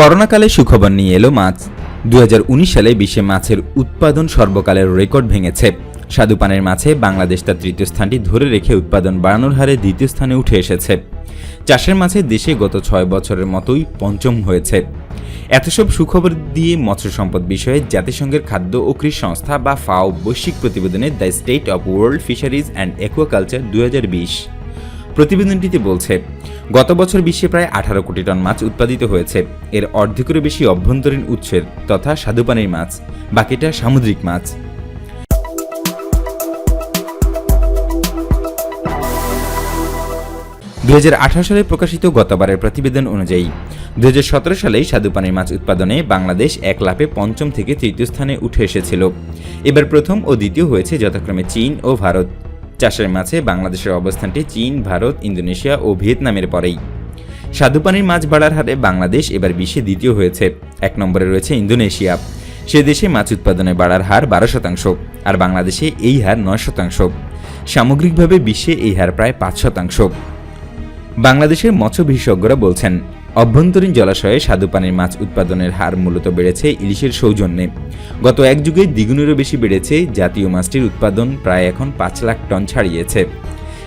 করোনাকালে সুখবর নিয়ে এলো মাছ। দুই হাজার উনিশ সালে বিশ্বে মাছের উৎপাদন সর্বকালের রেকর্ড ভেঙেছে। স্বাদুপানের মাছে বাংলাদেশ তার তৃতীয় স্থানটি ধরে রেখে উৎপাদন বাড়ানোর হারে দ্বিতীয় স্থানে উঠে এসেছে। চাষের মাছে দেশে গত ছয় বছরের মতোই পঞ্চম হয়েছে। এত সব সুখবর দিয়ে মৎস্য সম্পদ বিষয়ে জাতিসংঘের খাদ্য ও কৃষি সংস্থা বা ফাও বৈশ্বিক প্রতিবেদনে the state of world fisheries and aquaculture দু প্রতিবেদনটিতে বলছে, গত বছর বিশ্বে প্রায় আঠারো কোটি টন মাছ উৎপাদিত হয়েছে। এর অর্ধেকেরও বেশি অভ্যন্তরীণ উৎসের তথা স্বাদুপানির মাছ, বাকিটা সামুদ্রিক মাছ। দুই হাজার আঠারো সালে প্রকাশিত গতবারের প্রতিবেদন অনুযায়ী দু সালে স্বাদুপানির মাছ উৎপাদনে বাংলাদেশ এক লাফে পঞ্চম থেকে তৃতীয় স্থানে উঠে এসেছিল। এবার প্রথম ও দ্বিতীয় হয়েছে যথাক্রমে চীন ও ভারত। চাষের মাছে বাংলাদেশের অবস্থানটি চীন, ভারত, ইন্দোনেশিয়া ও ভিয়েতনামের পরেই। স্বাদুপানির মাছ বাড়ার হারে বাংলাদেশ এবার বিশ্বে দ্বিতীয় হয়েছে। এক নম্বরে রয়েছে ইন্দোনেশিয়া। সে দেশে মাছ উৎপাদনে বাড়ার হার বারো শতাংশ, আর বাংলাদেশে এই হার নয় শতাংশ। সামগ্রিকভাবে বিশ্বে এই হার প্রায় পাঁচ শতাংশ। বাংলাদেশের মৎস্য বিশেষজ্ঞরা বলছেন অভ্যন্তরীণ জলাশয়ে স্বাদুপানির মাছ উৎপাদনের হার মূলত বেড়েছে ইলিশের সৌজন্যে। গত এক যুগে দ্বিগুণেরও বেশি বেড়েছে জাতীয় মাছটির উৎপাদন প্রায় এখন পাঁচ লাখ টন ছাড়িয়েছে।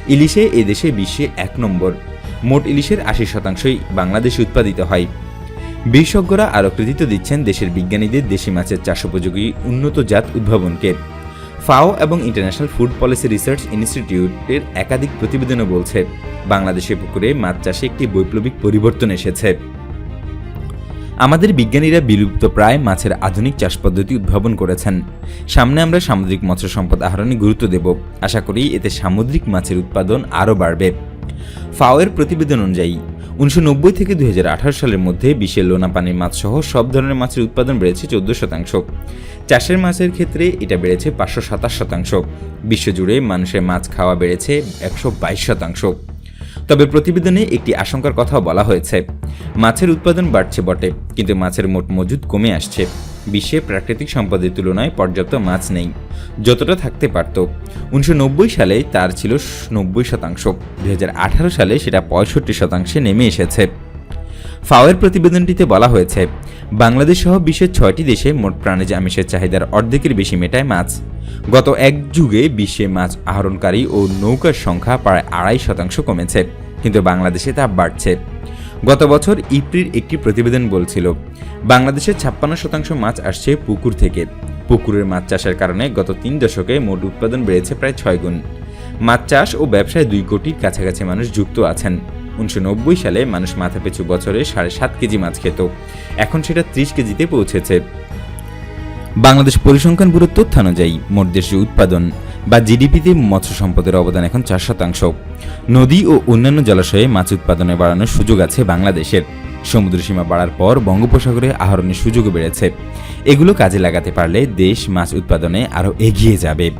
ইলিশে এদেশে বিশ্বে এক নম্বর। মোট ইলিশের আশি শতাংশই বাংলাদেশে উৎপাদিত হয়। বিশেষজ্ঞরা আরও কৃতিত্ব দিচ্ছেন দেশের বিজ্ঞানীদের দেশি মাছের চাষ উপযোগী উন্নত জাত উদ্ভাবনকে। ফাও এবং ইন্টারন্যাশনাল ফুড পলিসি রিসার্চ ইনস্টিটিউটের একাধিক প্রতিবেদনও বলছে, বাংলাদেশের পুকুরে মাছ চাষে একটি বৈপ্লবিক পরিবর্তন এসেছে। আমাদের বিজ্ঞানীরা বিলুপ্ত প্রায় মাছের আধুনিক চাষ পদ্ধতি উদ্ভাবন করেছেন। সামনে আমরা সামুদ্রিক মৎস্য সম্পদ আহরণে গুরুত্ব দেব। আশা করি এতে সামুদ্রিক মাছের উৎপাদন আরও বাড়বে। ফাওয়ের প্রতিবেদন অনুযায়ী উনিশশো নব্বই থেকে দু হাজার আঠারো সালের মধ্যে বিশ্বের লোনা পানির মাছসহ সব ধরনের মাছের উৎপাদন বেড়েছে চোদ্দ শতাংশ। চাষের মাছের ক্ষেত্রে এটা বেড়েছে পাঁচশো সাতাশ শতাংশ। বিশ্বজুড়ে মানুষের মাছ খাওয়া বেড়েছে একশো বাইশ শতাংশ। তবে প্রতিবেদনে একটি আশঙ্কার কথাও বলা হয়েছে। মাছের উৎপাদন বাড়ছে বটে, কিন্তু মাছের মোট মজুদ কমে আসছে। বিশ্বে প্রাকৃতিক সম্পদের তুলনায় পর্যাপ্ত মাছ নেই। যতটা থাকতে পারত। উনিশশো নব্বই সালে তার ছিল নব্বই শতাংশ। দু হাজার আঠারো সালে সেটা পঁয়ষট্টি শতাংশে নেমে এসেছে। ফাওয়ের প্রতিবেদনটিতে বলা হয়েছে, বাংলাদেশ সহ বিশ্বের ছয়টি দেশে মোট প্রাণীজ আমিষের চাহিদার অর্ধেকের বেশি মেটায় মাছ। গত এক যুগে বিশ্বে মাছ আহরণকারী ও নৌকার সংখ্যা প্রায় আড়াই শতাংশ কমেছে, কিন্তু বাংলাদেশে তা বাড়ছে। গত বছর ইপ্রির একটি প্রতিবেদন বলছিল বাংলাদেশের ছাপ্পান্ন শতাংশ মাছ আসছে পুকুর থেকে। পুকুরের মাছ চাষের কারণে গত তিন দশকে মোট উৎপাদন বেড়েছে প্রায় ছয় গুণ। মাছ চাষ ও ব্যবসায় দুই কোটির কাছাকাছি মানুষ যুক্ত আছেন। উনিশশো নব্বই সালে মানুষ মাথা মাথাপিছু বছরে সাড়ে সাত কেজি মাছ খেত। এখন সেটা ত্রিশ কেজিতে পৌঁছেছে। বাংলাদেশ পরিসংখ্যান ব্যুরোর তথ্যানুযায়ী, মোট দেশে উৎপাদন। বা জিডিপিতে মৎস্য সম্পদের অবদান এখন চার শতাংশ। নদী ও অন্যান্য জলাশয়ে মাছ উৎপাদনে বাড়ানোর সুযোগ আছে বাংলাদেশের। সমুদ্রসীমা বাড়ার পর বঙ্গোপসাগরে আহরণের সুযোগও বেড়েছে। এগুলো কাজে লাগাতে পারলে দেশ মাছ উৎপাদনে আরও এগিয়ে যাবে।